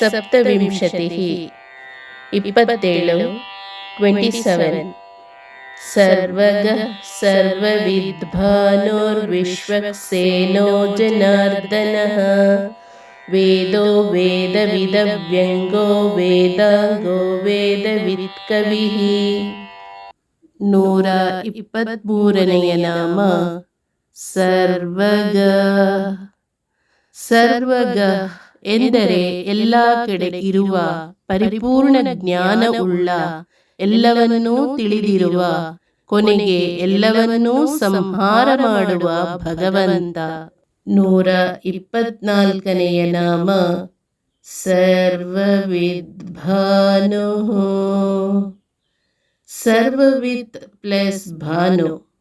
ಸಪ್ತವಿಂಶತಿಃ ಇಪ್ಪತ್ತೇಳು twenty seven ಸರ್ವಗಃ ಸರ್ವವಿದ್ಭಾನೋರ್ವಿಶ್ವಕ್ಸೇನೋ ಜನಾರ್ದನಃ ವೇದೋ ವೇದವಿದವ್ಯಂಗೋ ವೇದಾಂಗೋ ವೇದವಿತ್ಕವಿಃ ನೂರ ಇಪ್ಪತ್ತ್ಮೂರನೆಯ ನಾಮ ಸರ್ವಗ ಸರ್ವಗ ಎಂದರೆ ಎಲ್ಲ ಕಡೆ ಇರುವ ಪರಿಪೂರ್ಣ ಜ್ಞಾನವುಳ್ಳ ಎಲ್ಲವನ್ನೂ ತಿಳಿದಿರುವ ಕೊನೆಗೆ ಎಲ್ಲವನ್ನೂ ಸಂಹಾರ ಮಾಡುವ ಭಗವಂತ. ನೂರ ಇಪ್ಪತ್ನಾಲ್ಕನೆಯ ನಾಮ ಸರ್ವವಿದ್ಭಾನು. ಸರ್ವವಿತ್ ಪ್ಲಸ್ ಭಾನು.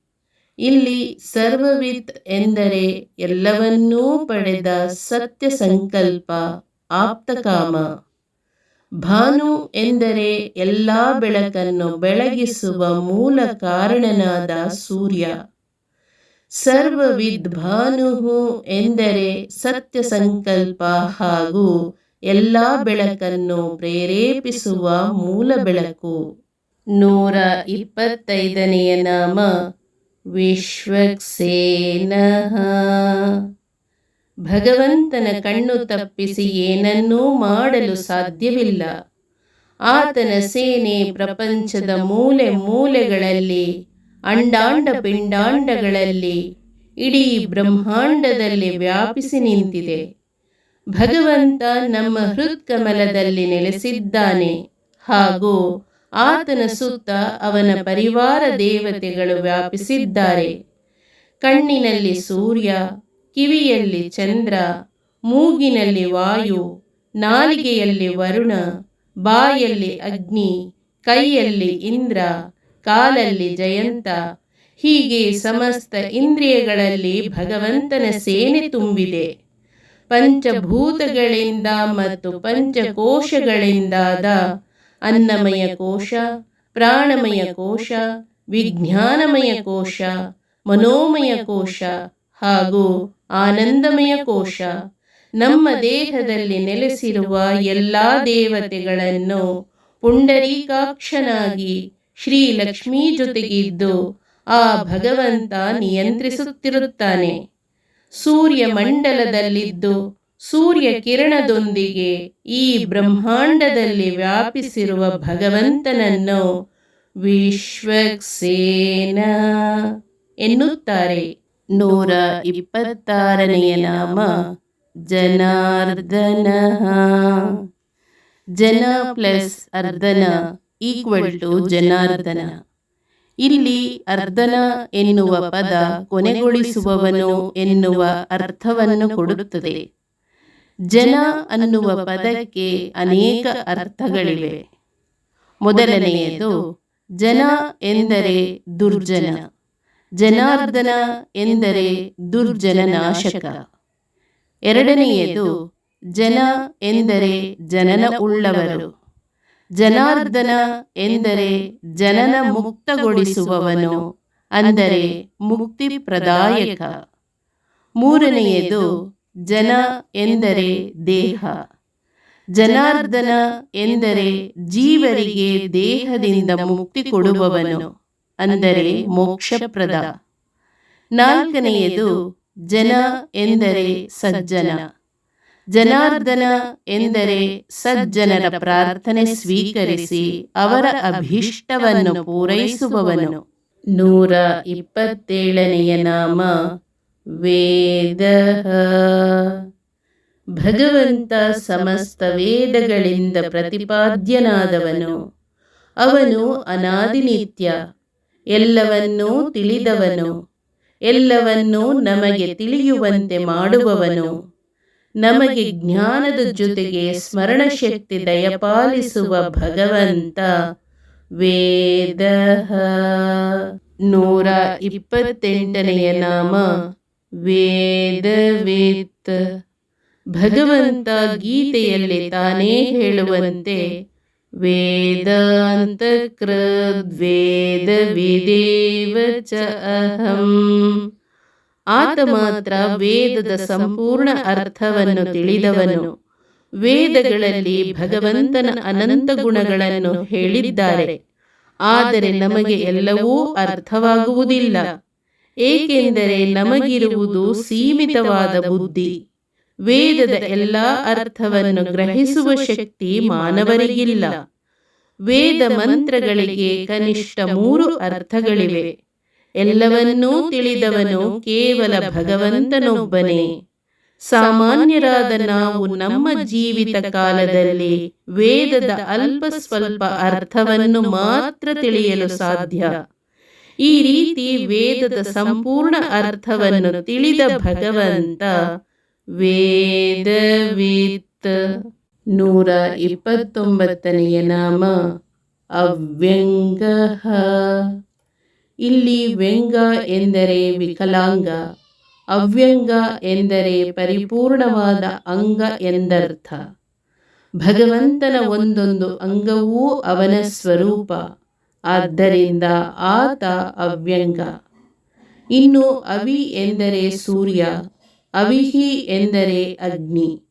ಇಲ್ಲಿ ಸರ್ವವಿತ್ ಎಂದರೆ ಎಲ್ಲವನ್ನೂ ಪಡೆದ ಸತ್ಯ ಸಂಕಲ್ಪ ಆಪ್ತಕಾಮ. ಭಾನು ಎಂದರೆ ಎಲ್ಲ ಬೆಳಕನ್ನು ಬೆಳಗಿಸುವ ಮೂಲ ಕಾರಣನಾದ ಸೂರ್ಯ. ಸರ್ವವಿದ್ ಭಾನು ಎಂದರೆ ಸತ್ಯ ಸಂಕಲ್ಪ ಹಾಗೂ ಎಲ್ಲ ಬೆಳಕನ್ನು ಪ್ರೇರೇಪಿಸುವ ಮೂಲ ಬೆಳಕು. ನೂರ ಇಪ್ಪತ್ತೈದನೆಯ ನಾಮ ವಿಶ್ವಕ್ಸೇನಃ. ಭಗವಂತನ ಕಣ್ಣು ತಪ್ಪಿಸಿ ಏನನ್ನೂ ಮಾಡಲು ಸಾಧ್ಯವಿಲ್ಲ. ಆತನ ಸೇನೆ ಪ್ರಪಂಚದ ಮೂಲೆ ಮೂಲೆಗಳಲ್ಲಿ, ಅಂಡಾಂಡ ಪಿಂಡಾಂಡಗಳಲ್ಲಿ, ಇಡೀ ಬ್ರಹ್ಮಾಂಡದಲ್ಲಿ ವ್ಯಾಪಿಸಿ ನಿಂತಿದೆ. ಭಗವಂತ ನಮ್ಮ ಹೃತ್ಕಮಲದಲ್ಲಿ ನೆಲೆಸಿದ್ದಾನೆ ಹಾಗೂ ಆತನ ಸುತ್ತ ಅವನ ಪರಿವಾರ ದೇವತೆಗಳು ವ್ಯಾಪಿಸಿದ್ದಾರೆ. ಕಣ್ಣಿನಲ್ಲಿ ಸೂರ್ಯ, ಕಿವಿಯಲ್ಲಿ ಚಂದ್ರ, ಮೂಗಿನಲ್ಲಿ ವಾಯು, ನಾಲಿಗೆಯಲ್ಲಿ ವರುಣ, ಬಾಯಲ್ಲಿ ಅಗ್ನಿ, ಕೈಯಲ್ಲಿ ಇಂದ್ರ, ಕಾಲಲ್ಲಿ ಜಯಂತ, ಹೀಗೆ ಸಮಸ್ತ ಇಂದ್ರಿಯಗಳಲ್ಲಿ ಭಗವಂತನ ಸೇನೆ ತುಂಬಿದೆ. ಪಂಚಭೂತಗಳಿಂದ ಮತ್ತು ಪಂಚಕೋಶಗಳಿಂದಾದ ಅನ್ನಮಯ ಕೋಶ, ಪ್ರಾಣಮಯ ಕೋಶ, ವಿಜ್ಞಾನಮಯ ಕೋಶ, ಮನೋಮಯ ಕೋಶ ಹಾಗೂ ಆನಂದಮಯ ಕೋಶ. ನಮ್ಮ ದೇಹದಲ್ಲಿ ನೆಲೆಸಿರುವ ಎಲ್ಲ ದೇವತೆಗಳನ್ನು ಪುಂಡರೀಕಾಕ್ಷನಾಗಿ ಶ್ರೀ ಲಕ್ಷ್ಮೀ ಜೊತೆಗಿದ್ದು ಆ ಭಗವಂತ ನಿಯಂತ್ರಿಸುತ್ತಿರುತ್ತಾನೆ. ಸೂರ್ಯ ಮಂಡಲದಲ್ಲಿದ್ದು ಸೂರ್ಯ ಕಿರಣದೊಂದಿಗೆ ಈ ಬ್ರಹ್ಮಾಂಡದಲ್ಲಿ ವ್ಯಾಪಿಸಿರುವ ಭಗವಂತನನ್ನು ವಿಶ್ವಕ್ಸೇನ ಎನ್ನುತ್ತಾರೆ. ನೂರ ಇಪ್ಪತ್ತಾರನೆಯ ನಾಮ ಜನಾರ್ದನ. ಜನ ಪ್ಲಸ್ ಅರ್ಧನ ಈಕ್ವಲ್ ಟು ಜನಾರ್ದನ. ಇಲ್ಲಿ ಅರ್ಧನ ಎನ್ನುವ ಪದ ಕೊನೆಗೊಳಿಸುವವನು ಎನ್ನುವ ಅರ್ಥವನ್ನು ಕೊಡುತ್ತದೆ. ಜನ ಅನ್ನುವ ಪದಕ್ಕೆ ಅನೇಕ ಅರ್ಥಗಳಿವೆ. ಮೊದಲನೆಯದು, ಜನ ಎಂದರೆ ದುರ್ಜನ. ಜನಾರ್ದನ ಎಂದರೆ ದುರ್ಜನ ನಾಶಕ ಎರಡನೆಯದು, ಜನ ಎಂದರೆ ಜನನ ಉಳ್ಳವರು ಜನಾರ್ದನ ಎಂದರೆ ಜನನ ಮುಕ್ತಗೊಳಿಸುವವನು ಅಂದರೆ ಮುಕ್ತಿ ಪ್ರದಾಯಕ ಮೂರನೆಯದು ಜನ ಎಂದರೆ ದೇಹ. ಜನಾರ್ದನ ಎಂದರೆ ಜೀವರಿಗೆ ದೇಹದಿಂದ ಮುಕ್ತಿ ಕೊಡುವವನು, ಅಂದರೆ ಮೋಕ್ಷಪ್ರದ. ನಾಲ್ಕನೆಯದು, ಜನ ಎಂದರೆ ಸಜ್ಜನ. ಜನಾರ್ದನ ಎಂದರೆ ಸಜ್ಜನರ ಪ್ರಾರ್ಥನೆ ಸ್ವೀಕರಿಸಿ ಅವರ ಅಭೀಷ್ಟವನ್ನು ಪೂರೈಸುವವನು. ನೂರ ಇಪ್ಪತ್ತೇಳನೆಯ ನಾಮ ವೇದ. ಭಗವಂತ ಸಮಸ್ತ ವೇದಗಳಿಂದ ಪ್ರತಿಪಾದ್ಯನಾದವನು. ಅವನು ಅನಾದಿನಿತ್ಯ. ಎಲ್ಲವನ್ನೂ ತಿಳಿದವನು. ಎಲ್ಲವನ್ನೂ ನಮಗೆ ತಿಳಿಯುವಂತೆ ಮಾಡುವವನು. ನಮಗೆ ಜ್ಞಾನದ ಜೊತೆಗೆ ಸ್ಮರಣ ಶಕ್ತಿ ದಯಪಾಲಿಸುವ ಭಗವಂತ. ವೇದ. ನೂರ ಇಪ್ಪತ್ತೆಂಟನೆಯ ನಾಮ. ವೇದವಿತ್. ಭಗವಂತ ಗೀತೆಯಲ್ಲಿ ತಾನೇ ಹೇಳುವಂತೆ ವೇದಾಂತಕೃದ್ವೇದ ವಿದೇವ ಚ ಅಹಂ. ಆತ ಮಾತ್ರ ವೇದದ ಸಂಪೂರ್ಣ ಅರ್ಥವನ್ನು ತಿಳಿದವನು. ವೇದಗಳಲ್ಲಿ ಭಗವಂತನ ಅನಂತ ಗುಣಗಳನ್ನು ಹೇಳಿದ್ದಾರೆ. ಆದರೆ ನಮಗೆ ಎಲ್ಲವೂ ಅರ್ಥವಾಗುವುದಿಲ್ಲ. ಏಕೆಂದರೆ ನಮಗಿರುವುದು ಸೀಮಿತವಾದ ಬುದ್ಧಿ. ವೇದದ ಎಲ್ಲ ಅರ್ಥವನ್ನು ಗ್ರಹಿಸುವ ಶಕ್ತಿ ಮಾನವರಿಗಿಲ್ಲ. ವೇದ ಮಂತ್ರಗಳಿಗೆ ಕನಿಷ್ಠ ಮೂರು ಅರ್ಥಗಳಿವೆ. ಎಲ್ಲವನ್ನೂ ತಿಳಿದವನು ಕೇವಲ ಭಗವಂತನೊಬ್ಬನೇ. ಸಾಮಾನ್ಯರಾದ ನಾವು ನಮ್ಮ ಜೀವಿತ ಕಾಲದಲ್ಲಿ ವೇದದ ಅಲ್ಪ ಸ್ವಲ್ಪ ಅರ್ಥವನ್ನು ಮಾತ್ರ ತಿಳಿಯಲು ಸಾಧ್ಯ. ಈ ರೀತಿ ವೇದದ ಸಂಪೂರ್ಣ ಅರ್ಥವನ್ನು ತಿಳಿದ ಭಗವಂತ ವೇದವಿತ್. ನೂರ ಇಪ್ಪತ್ತೊಂಬತ್ತನೆಯ ನಾಮ ಅವ್ಯಂಗ. ಇಲ್ಲಿ ವ್ಯಂಗ ಎಂದರೆ ವಿಕಲಾಂಗ, ಅವ್ಯಂಗ ಎಂದರೆ ಪರಿಪೂರ್ಣವಾದ ಅಂಗ ಎಂದರ್ಥ. ಭಗವಂತನ ಒಂದೊಂದು ಅಂಗವೂ ಅವನ ಸ್ವರೂಪ. ಆದ್ದರಿಂದ ಆತ ಅವ್ಯಂಗ. ಇನ್ನು ಅವಿ ಎಂದರೆ ಸೂರ್ಯ, ಅವಿಹಿ ಎಂದರೆ ಅಗ್ನಿ.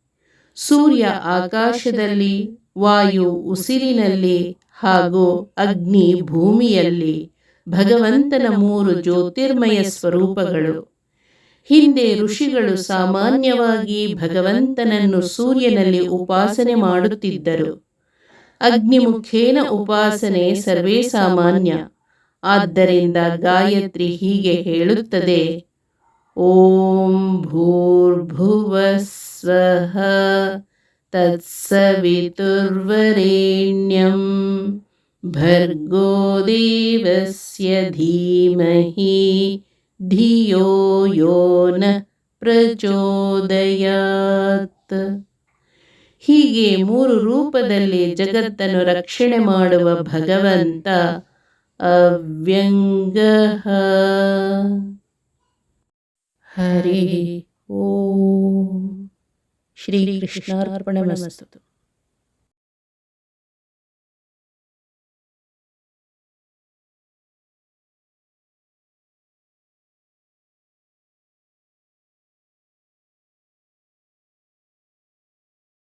ಸೂರ್ಯ ಆಕಾಶದಲ್ಲಿ, ವಾಯು ಉಸಿರಿನಲ್ಲಿ ಹಾಗೂ ಅಗ್ನಿ ಭೂಮಿಯಲ್ಲಿ, ಭಗವಂತನ ಮೂರು ಜ್ಯೋತಿರ್ಮಯ ಸ್ವರೂಪಗಳು. ಹಿಂದೆ ಋಷಿಗಳು ಸಾಮಾನ್ಯವಾಗಿ ಭಗವಂತನನ್ನು ಸೂರ್ಯನಲ್ಲಿ ಉಪಾಸನೆ ಮಾಡುತ್ತಿದ್ದರು. ಅಗ್ನಿಮುಖೇನ ಉಪಾಸನೆ ಸರ್ವೇ ಸಾಮಾನ್ಯ ಆದ್ದರಿಂದ ಗಾಯತ್ರಿ ಹೀಗೆ ಹೇಳುತ್ತದೆ ಓಂ ಭೂರ್ಭುವಸ್ವಃ ತತ್ಸವಿತುರ್ವರೆಣ್ಯಂ ಭರ್ಗೋ ದೇವಸ್ಯ ಧೀಮಹಿ ಧಿಯೋ ಯೋ ನ ಪ್ರಚೋದಯಾತ್ ಹೀಗೆ ಮೂರು ರೂಪದಲ್ಲಿ ಜಗತ್ತನ್ನು ರಕ್ಷಣೆ ಮಾಡುವ ಭಗವಂತ ಅವ್ಯಂಗ ಹರಿ ಓಂ. ಶ್ರೀ ಕೃಷ್ಣಾರ್ಪಣಮಸ್ತು